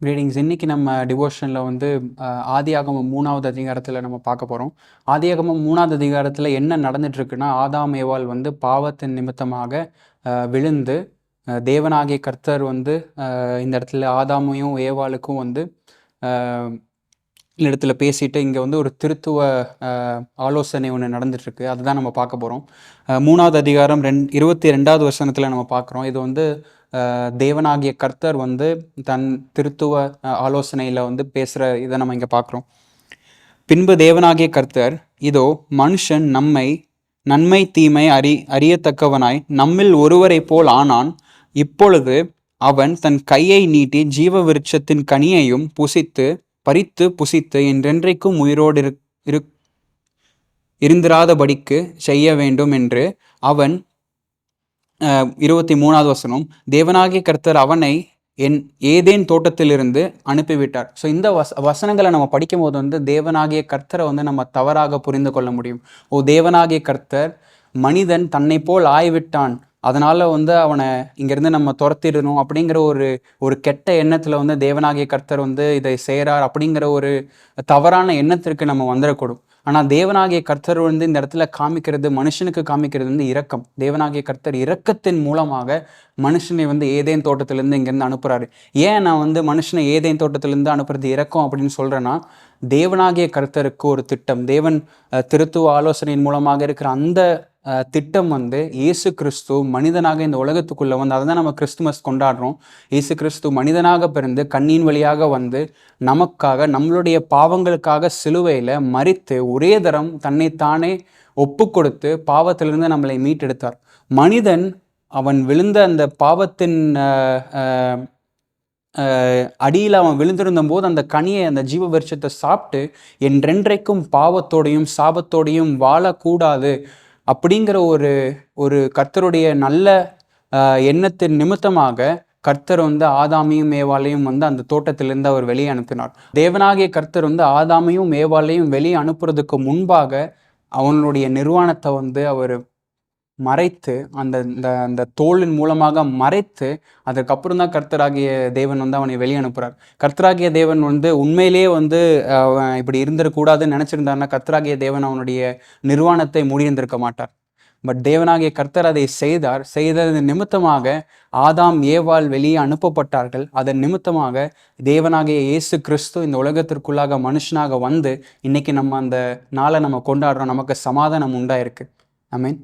Greetings இன்னைக்கு நம்ம டிவோஷனில் வந்து ஆதியாகமம் மூணாவது அதிகாரத்தில் நம்ம பார்க்க போகிறோம் ஆதியாகமம் மூணாவது அதிகாரத்தில் என்ன நடந்துட்டுருக்குன்னா ஆதாம் ஏவால் வந்து பாவத்தின் நிமித்தமாக விழுந்து தேவனாகிய கர்த்தர் வந்து இந்த இடத்துல ஆதாமையும் ஏவாளுக்கும் வந்து இந்த இடத்துல பேசிட்டு இங்கே வந்து ஒரு திருத்துவ ஆலோசனை ஒன்று நடந்துட்டுருக்கு. அதுதான் நம்ம பார்க்க போகிறோம் மூணாவது அதிகாரம் ரெண் இருபத்தி ரெண்டாவது வருஷத்தில் நம்ம பார்க்குறோம். இது வந்து தேவனாகிய கர்த்தர் வந்து தன் திருத்துவ ஆலோசனையில் வந்து பேசுகிற இதை நம்ம இங்கே பார்க்குறோம் பின்பு தேவனாகிய கர்த்தர் இதோ மனுஷன் நம்மை நன்மை தீமை அறி அறியத்தக்கவனாய் நம்மில் ஒருவரைப் போல் ஆனான். இப்பொழுது அவன் தன் கையை நீட்டி ஜீவ விருட்சத்தின் கனியையும் புசித்து பறித்து புசித்து என்றென்றைக்கும் உயிரோடு இரு இருந்திராதபடிக்கு செய்ய வேண்டும் என்று அவன் இருபத்தி மூணாவது வசனம் தேவனாகிய கர்த்தர் அவனை என் ஏதேன் தோட்டத்திலிருந்து அனுப்பிவிட்டார். ஸோ இந்த வச வசனங்களை நம்ம படிக்கும் போது வந்து தேவனாகிய கர்த்தரை வந்து நம்ம தவறாக புரிந்து கொள்ள முடியும். ஓ தேவனாகிய கர்த்தர் மனிதன் தன்னை போல் ஆய்விட்டான். அதனால் வந்து அவனை இங்கேருந்து நம்ம துரத்திடணும். அப்படிங்கிற ஒரு ஒரு கெட்ட எண்ணத்தில் வந்து தேவனாகிய கர்த்தர் வந்து இதை செய்கிறார் அப்படிங்கிற ஒரு தவறான எண்ணத்திற்கு நம்ம வந்துடக்கூடும். ஆனால் தேவனாகிய கர்த்தர் வந்து இந்த இடத்துல காமிக்கிறது மனுஷனுக்கு காமிக்கிறது வந்து இரக்கம். தேவனாகிய கர்த்தர் இரக்கத்தின் மூலமாக மனுஷனை வந்து ஏதேன் தோட்டத்திலேருந்து இங்கேருந்து அனுப்புகிறாரு ஏன் நான் வந்து மனுஷனை ஏதேன் தோட்டத்திலேருந்து அனுப்புறது இரக்கம் அப்படின்னு சொல்கிறேன்னா தேவனாகிய கர்த்தருக்கு ஒரு திட்டம் தேவன் திருத்துவ ஆலோசனையின் மூலமாக இருக்கிற அந்த திட்டம் வந்து இயேசு கிறிஸ்து மனிதனாக இந்த உலகத்துக்குள்ளே வந்து அதை தான் நம்ம கிறிஸ்துமஸ் கொண்டாடுறோம். இயேசு கிறிஸ்து மனிதனாக பிறந்து கண்ணின் வழியாக வந்து நமக்காக நம்மளுடைய பாவங்களுக்காக சிலுவையில் மறித்து ஒரே தரம் தன்னைத்தானே ஒப்பு கொடுத்து பாவத்திலிருந்து நம்மளை மீட்டெடுத்தார். மனிதன் அவன் விழுந்த அந்த பாவத்தின் அடியில் அவன் விழுந்திருந்த போது அந்த கனியை அந்த ஜீவ விருட்சத்தை சாப்பிட்டு என்றென்றைக்கும் பாவத்தோடையும் சாபத்தோடையும் வாழக்கூடாது. அப்படிங்கிற ஒரு ஒரு கர்த்தருடைய நல்ல எண்ணத்தின் நிமித்தமாக கர்த்தர் வந்து ஆதாமையும் மேவாலையும் வந்து அந்த தோட்டத்திலிருந்து அவர் வெளியே அனுப்பினார். தேவனாகிய கர்த்தர் வந்து ஆதாமையும் மேவாலையும் வெளியே அனுப்புறதுக்கு முன்பாக அவனுடைய நிர்வாணத்தை வந்து அவர் மறைத்து அந்த இந்த அந்த தோளின் மூலமாக மறைத்து அதுக்கப்புறம் தான் கர்த்தராகிய தேவன் வந்து அவனை வெளியே அனுப்புகிறார் கர்த்தராகிய தேவன் வந்து உண்மையிலேயே வந்து அவன் இப்படி இருந்திருக்கூடாதுன்னு நினச்சிருந்தாருன்னா கர்த்தராகிய தேவன் அவனுடைய நிர்வாணத்தை முடிந்திருக்க மாட்டார். பட் தேவனாகிய கர்த்தர் அதை செய்தார். செய்தது நிமித்தமாக ஆதாம் ஏவால் வெளியே அனுப்பப்பட்டார்கள். அதன் நிமித்தமாக தேவனாகிய இயேசு கிறிஸ்து இந்த உலகத்திற்குள்ளாக மனுஷனாக வந்து இன்னைக்கு நம்ம அந்த நாளை நம்ம கொண்டாடுறோம். நமக்கு சமாதானம் உண்டாயிருக்கு. ஐ மீன்